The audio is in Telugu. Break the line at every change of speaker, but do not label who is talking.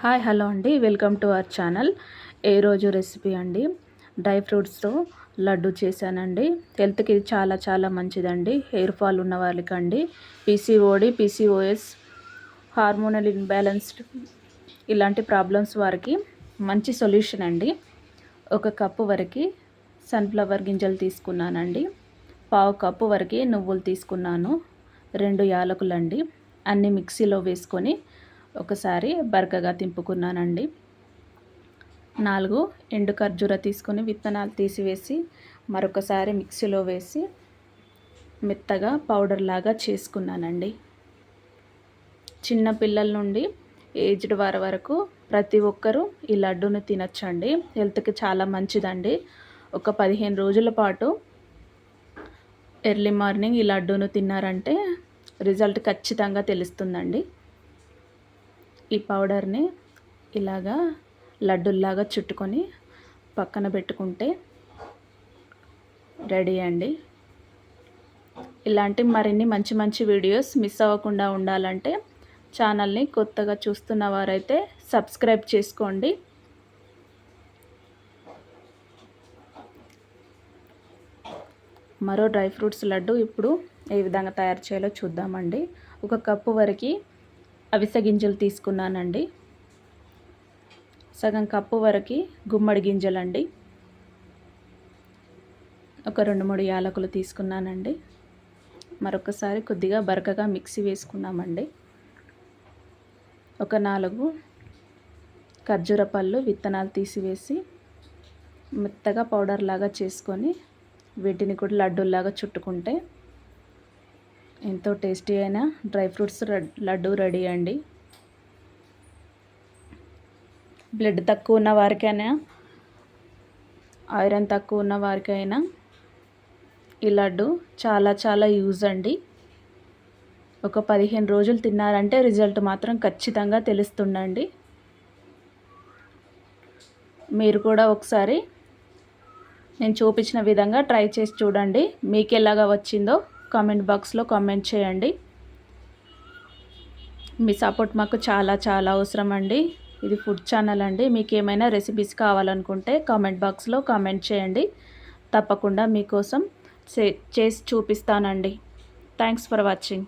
హాయ్ హలో అండి. Welcome to our channel. ఏ రోజు రెసిపీ అండి? డ్రై ఫ్రూట్స్తో లడ్డు చేశానండి. హెల్త్కి ఇది చాలా చాలా మంచిదండి. హెయిర్ ఫాల్ ఉన్న వాళ్ళకండి. పీసీఓడి పీసీఓఎస్ హార్మోనల్ ఇన్బ్యాలెన్స్డ్ ఇలాంటి ప్రాబ్లమ్స్ వారికి మంచి సొల్యూషన్ అండి. ఒక కప్పు వరకు సన్ఫ్లవర్ గింజలు తీసుకున్నానండి. పావు కప్పు వరకు నువ్వులు తీసుకున్నాను. రెండు యాలకులండి. అన్నీ మిక్సీలో వేసుకొని ఒకసారి బరకగా తింపుకున్నానండి. నాలుగు ఎండు ఖర్జూర తీసుకొని విత్తనాలు తీసివేసి మరొకసారి మిక్సీలో వేసి మెత్తగా పౌడర్ లాగా చేసుకున్నానండి. చిన్న పిల్లల నుండి ఏజ్డ్ వారి వరకు ప్రతి ఒక్కరూ ఈ లడ్డూని తినచ్చండి. హెల్త్కి చాలా మంచిదండి. ఒక పదిహేను రోజుల పాటు ఎర్లీ మార్నింగ్ ఈ లడ్డూను తిన్నారంటే రిజల్ట్ ఖచ్చితంగా తెలుస్తుందండి. ఈ పౌడర్ని ఇలాగా లడ్డుల్లాగా చుట్టుకొని పక్కన పెట్టుకుంటే రెడీ అండి. ఇలాంటి మరిన్ని మంచి మంచి వీడియోస్ మిస్ అవ్వకుండా ఉండాలంటే ఛానల్ని కొత్తగా చూస్తున్న వారైతే సబ్స్క్రైబ్ చేసుకోండి. మరో డ్రై ఫ్రూట్స్ లడ్డు ఇప్పుడు ఏ విధంగా తయారు చేయాలో చూద్దామండి. ఒక కప్పు వరకు అవిసె గింజలు తీసుకున్నానండి. సగం కప్పు వరకు గుమ్మడి గింజలండి. ఒక రెండు మూడు యాలకులు తీసుకున్నానండి. మరొకసారి కొద్దిగా బరకగా మిక్సీ వేసుకున్నామండి. ఒక నాలుగు ఖర్జూర పళ్ళు విత్తనాలు తీసివేసి మెత్తగా పౌడర్ లాగా చేసుకొని వీటిని కూడా లడ్డూల్లాగా చుట్టుకుంటే ఎంతో టేస్టీ అయిన డ్రై ఫ్రూట్స్ లడ్డు రెడీ అండి. బ్లడ్ తక్కువ ఉన్న వారికైనా ఐరన్ తక్కువ ఉన్న వారికైనా ఈ లడ్డు చాలా చాలా యూజ్ అండి. ఒక పదిహేను రోజులు తిన్నారంటే రిజల్ట్ మాత్రం ఖచ్చితంగా తెలుస్తుండండి మీరు కూడా ఒకసారి నేను చూపించిన విధంగా ట్రై చేసి చూడండి. మీకు ఎలాగా వచ్చిందో కామెంట్ బాక్స్లో కామెంట్ చేయండి. మీ సపోర్ట్ మాకు చాలా చాలా అవసరం అండి ఇది ఫుడ్ ఛానల్ అండి. మీకు ఏమైనా రెసిపీస్ కావాలనుకుంటే కామెంట్ బాక్స్లో కామెంట్ చేయండి. తప్పకుండా మీకోసం చేసి చూపిస్తానండి. Thanks for watching.